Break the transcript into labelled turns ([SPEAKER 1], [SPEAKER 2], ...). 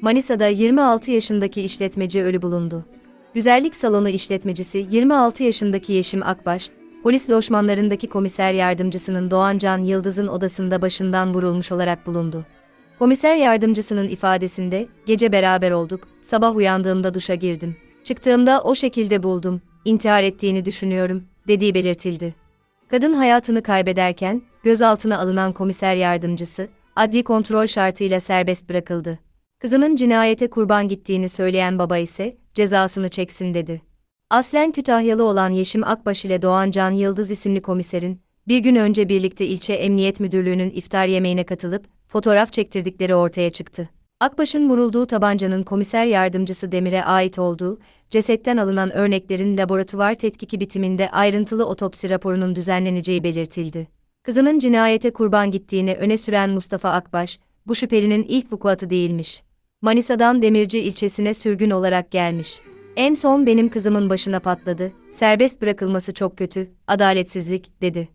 [SPEAKER 1] Manisa'da 26 yaşındaki işletmeci ölü bulundu. Güzellik salonu işletmecisi 26 yaşındaki Yeşim Akbaş, polis loşmanlarındaki komiser yardımcısının Doğan Can Yıldız'ın odasında başından vurulmuş olarak bulundu. Komiser yardımcısının ifadesinde, gece beraber olduk, sabah uyandığımda duşa girdim. Çıktığımda o şekilde buldum, intihar ettiğini düşünüyorum, dediği belirtildi. Kadın hayatını kaybederken, gözaltına alınan komiser yardımcısı, adli kontrol şartıyla serbest bırakıldı. Kızının cinayete kurban gittiğini söyleyen baba ise, cezasını çeksin dedi. Aslen Kütahyalı olan Yeşim Akbaş ile Doğan Can Yıldız isimli komiserin, bir gün önce birlikte ilçe emniyet müdürlüğünün iftar yemeğine katılıp, fotoğraf çektirdikleri ortaya çıktı. Akbaş'ın vurulduğu tabancanın komiser yardımcısı Demir'e ait olduğu, cesetten alınan örneklerin laboratuvar tetkiki bitiminde ayrıntılı otopsi raporunun düzenleneceği belirtildi. Kızının cinayete kurban gittiğini öne süren Mustafa Akbaş, bu şüphelinin ilk vukuatı değilmiş. Manisa'dan Demirci ilçesine sürgün olarak gelmiş. En son benim kızımın başına patladı, serbest bırakılması çok kötü, adaletsizlik, dedi.